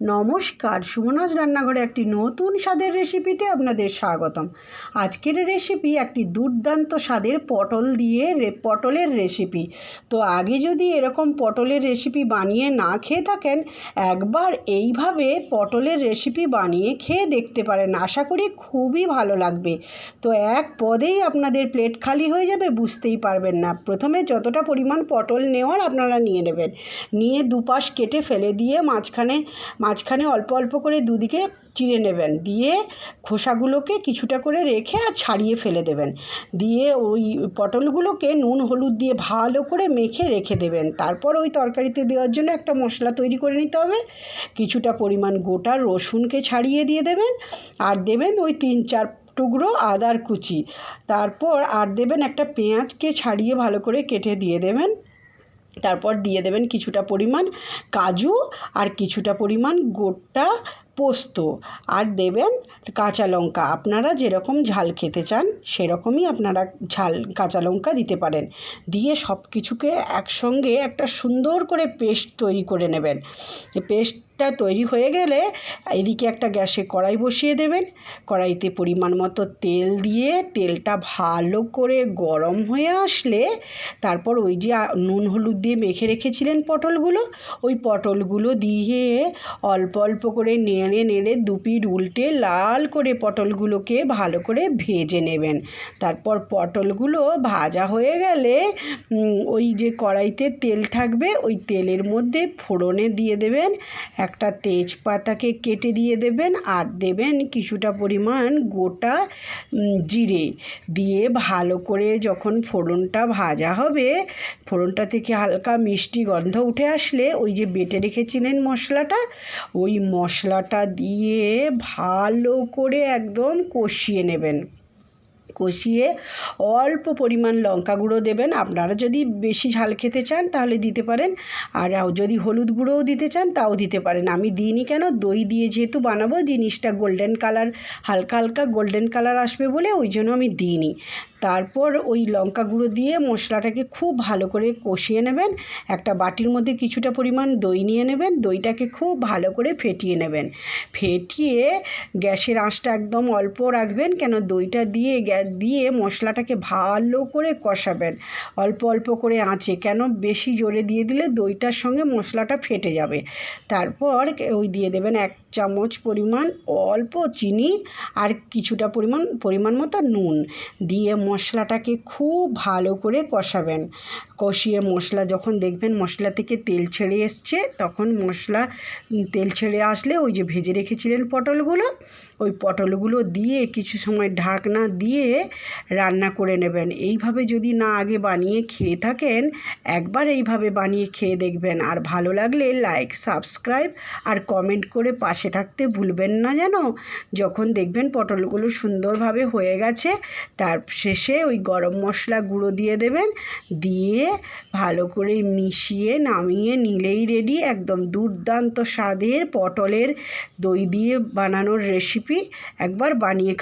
নমস্কার সুমনাজ রান্নাঘরে একটি নতুন স্বাদের রেসিপিতে আপনাদের স্বাগতম। আজকের রেসিপি একটি দুর্দান্ত স্বাদের পটল দিয়ে পটলের রেসিপি তো আগে যদি এরকম পটলের রেসিপি বানিয়ে না খেয়ে থাকেন, একবার এইভাবে পটলের রেসিপি বানিয়ে খেয়ে দেখতে পারেন। আশা করি খুবই ভালো লাগবে। তো এক পদেই আপনাদের প্লেট খালি হয়ে যাবে, বুঝতেই পারবেন না। প্রথমে যতটা পরিমাণ পটল নেওয়ার আপনারা নিয়ে নেবেন। নিয়ে দুপাশ কেটে ফেলে দিয়ে মাঝখানে মাঝখানে অল্প অল্প করে দুদিকে চিড়ে নেবেন। দিয়ে খোসাগুলোকে কিছুটা করে রেখে আর ছাড়িয়ে ফেলে দেবেন। দিয়ে ওই পটলগুলোকে নুন, হলুদ দিয়ে ভালো করে মেখে রেখে দেবেন। তারপর ওই তরকারিতে দেওয়ার জন্য একটা মশলা তৈরি করে নিতে হবে। কিছুটা পরিমাণ গোটা রসুনকে ছাড়িয়ে দিয়ে দেবেন। আর দেবেন ওই তিন, চার টুকরো আদার কুচি। তারপর আর দেবেন একটা পেঁয়াজকে ছাড়িয়ে ভালো করে কেটে দিয়ে দেবেন। তারপর দিয়ে দেবেন কিছুটা পরিমাণ কাজু আর কিছুটা পরিমাণ গোটা পোস্ত আর দেবেন কাঁচা লঙ্কা। আপনারা যেরকম ঝাল খেতে চান, সেরকমই আপনারা ঝাল কাঁচা লঙ্কা দিতে পারেন। দিয়ে সব কিছুকে একসঙ্গে একটা সুন্দর করে পেস্ট তৈরি করে নেবেন। পেস্টটা তৈরি হয়ে গেলে এদিকে একটা গ্যাসে কড়াই বসিয়ে দেবেন। কড়াইতে পরিমাণ মতো তেল দিয়ে তেলটা ভালো করে গরম হয়ে আসলে তারপর ওই যে নুন হলুদ দিয়ে মেখে রেখেছিলেন পটলগুলো, ওই পটলগুলো দিয়ে অল্প অল্প করে নেড়ে নেড়ে দুপির উল্টে লাল করে পটলগুলোকে ভালো করে ভেজে নেবেন। তারপর পটলগুলো ভাজা হয়ে গেলে ওই যে কড়াইতে তেল থাকবে, ওই তেলের মধ্যে ফোড়নে দিয়ে দেবেন, একটা তেজপাতাকে কেটে দিয়ে দেবেন, আর দেবেন কিছুটা পরিমাণ গোটা জিরে। দিয়ে ভালো করে যখন ফোড়নটা ভাজা হবে, ফোড়নটা থেকে হালকা মিষ্টি গন্ধ উঠে আসলে, ওই যে বেটে রেখেছিলেন মশলাটা, ওই মশলাটা দিয়ে ভালো করে একদম কষিয়ে নেবেন। কষিয়ে অল্প পরিমাণ লঙ্কা গুঁড়ো দেবেন। আপনারা যদি বেশি ঝাল খেতে চান তাহলে দিতে পারেন। আর যদি হলুদ গুঁড়োও দিতে চান তাও দিতে পারেন। আমি দিইনি কেন? দই দিয়ে যেহেতু বানাবো, জিনিসটা গোল্ডেন কালার হালকা হালকা গোল্ডেন কালার আসবে বলে ওই জন্য আমি দিইনি। তারপর ওই লঙ্কা গুঁড়ো দিয়ে মশলাটাকে খুব ভালো করে কষিয়ে নেবেন। একটা বাটির মধ্যে কিছুটা পরিমাণ দই নিয়ে নেবেন। দইটাকে খুব ভালো করে ফেটিয়ে নেবেন। ফেটিয়ে গ্যাসের আঁচটা একদম অল্প রাখবেন, কেন দইটা দিয়ে গ্যাস দিয়ে মশলাটাকে ভালো করে কষাবেন। অল্প অল্প করে আঁচে, কেন বেশি জোরে দিয়ে দিলে দইটার সঙ্গে মশলাটা ফেটে যাবে। তারপর ওই দিয়ে দেবেন এক চামচ পরিমাণ অল্প চিনি আর কিছুটা পরিমাণ পরিমাণ মতো নুন। দিয়ে মশলাটাকে খুব ভালো করে কষাবেন। কষিয়ে মশলা যখন দেখবেন মশলা থেকে তেল ছেড়ে এসছে, তখন মশলা তেল ছেড়ে আসলে ওই যে ভেজে রেখেছিলেন পটলগুলো, ওই পটলগুলো দিয়ে কিছু সময় ঢাকনা দিয়ে রান্না করে নেবেন। এইভাবে যদি না আগে বানিয়ে খেয়ে থাকেন, একবার এইভাবে বানিয়ে খেয়ে দেখবেন। আর ভালো লাগলে লাইক, সাবস্ক্রাইব আর কমেন্ট করে পাশে থাকতে ভুলবেন না যেন। যখন দেখবেন পটলগুলো সুন্দরভাবে হয়ে গেছে, তার শেষে ওই গরম মশলা গুঁড়ো দিয়ে দেবেন। দিয়ে ভালো করে মিশিয়ে নামিয়ে নিলেই রেডি একদম দুর্দান্ত স্বাদের পটলের দই দিয়ে বানানোর রেসিপি একবার বানিয়ে খা